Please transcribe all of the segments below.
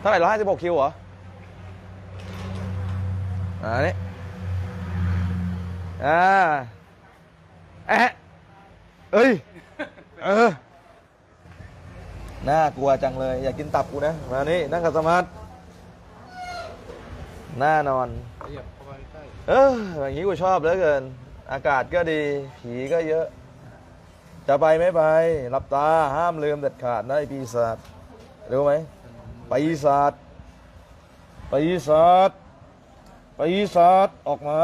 เท่าไหร่ร้อยห้าสิบหกคิวเหรออ่านี่อ่าแอะเอ้ย เออ น่ากลัวจังเลย อยากกินตับกูนะ มานี่นั่งกับสมาร์ทหน้านอนเข้าไปใกล้เอออย่างนี้กูชอบเหลือเกิน อากาศก็ดี ผีก็เยอะ จะไปไม่ไป หลับตาห้ามลืมเด็ดขาดนะไอปีศาจรู้ไหม ปีศาจปีศาจปีศาจออกมา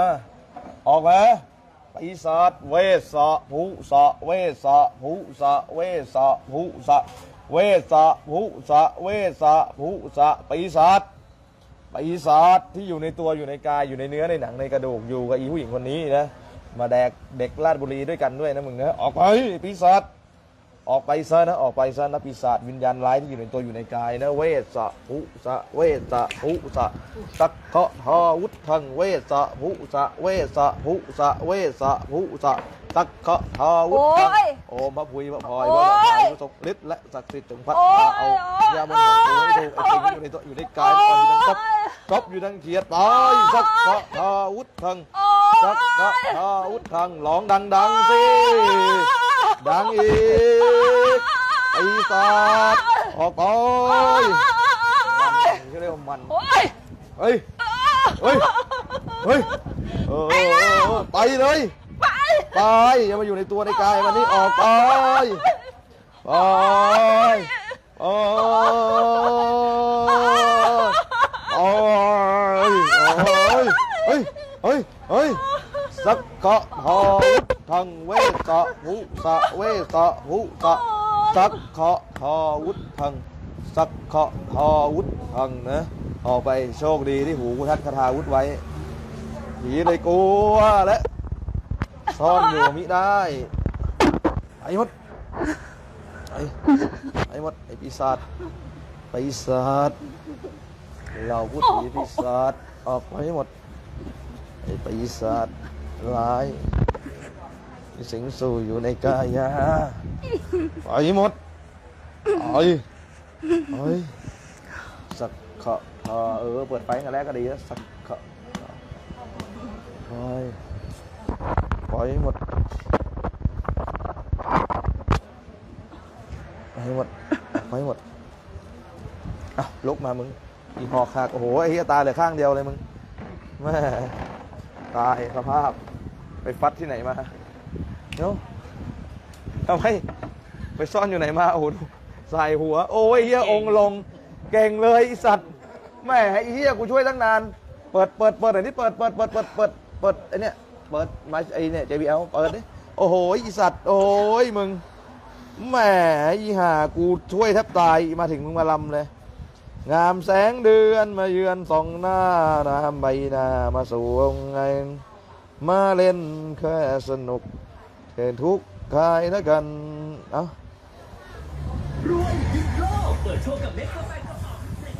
ออกมาปีศาจเวสะภูสะเวสะภูสะเวสะภูสะเวสะภูสะเวสะภูสะปีศาจปีศาจที่อยู่ในตัวอยู่ในกายอยู่ในเนื้อในหนังในกระดูกอยู่กับอีผู้หญิงคนนี้นะมาแดกเด็กราชบุรีด้วยกันด้วยนะมึงนะออกไปปีศาจ ออกไปซะนะออกไปซะนะปีศาจวิญญาณร้ายที่อยู่ในตัวอยู่ในกายนะเวสะภุสะเวสะภุสะสักเคาะทอวุธังเวสะภุสะเวสะภุสะเวสะภุสะสักเคาะทอวุธังโอมพระพุยพระพลอยโอ้พระยพายพระศกฤทธิ์และศักดิ์สิทธิ์จงพัดพาเอายามันของตัวให้ถูกไอ้สิ่งที่อยู่ในตัวอยู่ในกายอ่อนอยู่ดังกบกบอยู่ดังเขียดตายสักกะทาวุธทังสักกะทาวุธทังร้องดังๆสิดังอีก ปีศาจออกไปมันเขาเรียกว่ามันโอ้ยเฮ้ยเฮ้ยเฮ้ยเออไปเลยไปไปอย่ามาอยู่ในตัวในกายมันนี่ออกไปไปไปโอ้ยโอ้ยเฮ้ยเฮ้ยเฮ้ยสักกะทอทังเวสะหุสะเวสะหุสะ สักขะทอวุธังสักขะทอวุธังนะออกไปโชคดีที่หูกูทัดคาถาวุธไว้ผีเลยกลัวและซ่อนอยู่มิได้ไอ้หมดไอ้ไอ้หมดไอ้ปีศาจปีศาจเราพูดผีปีศาจออกไปหมดไอ้ปีศาจร้ายสิงสู่อยู่ในกายา ไปหมดไอ้ไอ้สักขะเออเออเปิดไฟกันแรกก็ดีแล้วสักขะไปปล่อยให้หมดไปหมดไปให้หมดอะลุกมามึงอีหอกหักโอ้โหไอ้เหี้ยตาเหลือข้างเดียวเลยมึงแม่ตายสภาพ ไปฟัดที่ไหนมาเนาะ ทำไมไปซ่อนอยู่ไหนมาโอ้โหดูใส่หัว โอ้ยเฮียองค์ลง เก่งเลยไอสัตว์แม่ไอ้เฮียกูช่วยตั้งนาน เปิดเปิดเปิดหน่อยนี่เปิดเปิดเปิดเปิดเปิดเปิดไอ้เนี่ยเปิดมาไอ้เนี่ย JBL เปิดดิโอ้โหไอีสัตว์โอ้ยมึงแหมอีห่ากูช่วยแทบตายมาถึงมึงมาลำเลย งามแสงเดือนมาเยือนส่องหน้านามใบหน้ามาสู่องค์ไงมาเล่นแค่สนุกเห็นทุก ข์กายแล้วกัน เอ้า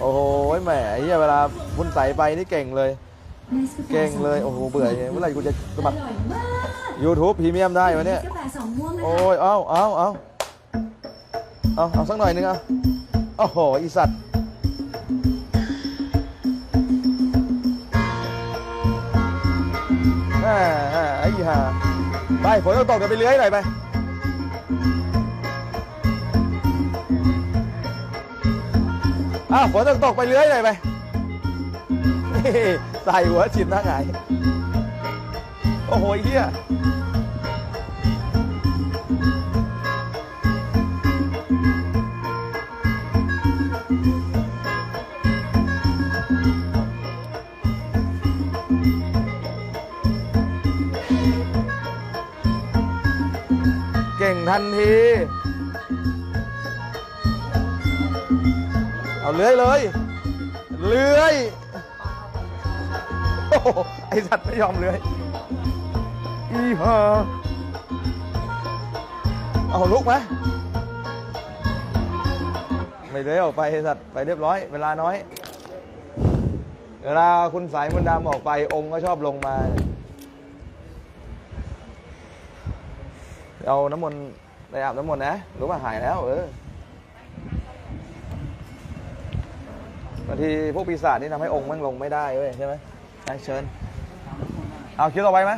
โอ้โหแหมไอ้เหี้ยเวลาบุญใสไปนี่เก่งเลย เก่งเลย โอ้โห เบื่อเมื่อไหร่กูจะสมัคร YouTube พรีเมียมได้วะเนี่ย กาแฟสองม่วงนะโอ้ย เอาเอาเอาเอาเอาสักหน่อยนึงเอาโอ้โห อีสัตว์แหมไอ้ห่า ไปฝนตกเดี๋ยวไปเลื้อยหน่อยไป อ้าวฝนตกตกไปเลื้อยหน่อยไปนี่ใส่หัวฉีดหน้าหงายโอ้โหไอ้เฮีย ทันที เอาเลื้อยเลย เลื้อยโอ้โหไอสัตว์ไม่ยอมเลื้อย อีห่าเอาลุกไหมไม่เลื้อยออกไปไอสัตว์ไปเรียบร้อย เวลาน้อย เวลาคุณสายมนต์ดำออกไปองค์ก็ชอบลงมา เอาน้ำมนต์ ไปอาบน้ำมนต์นะรู้ว่าหายแล้ว เออบางทีพวกปีศาจนี่ทำให้องค์มันลงไม่ได้เว้ยใช่ไหมไปเชิญ เอาคิวต่อไปไหม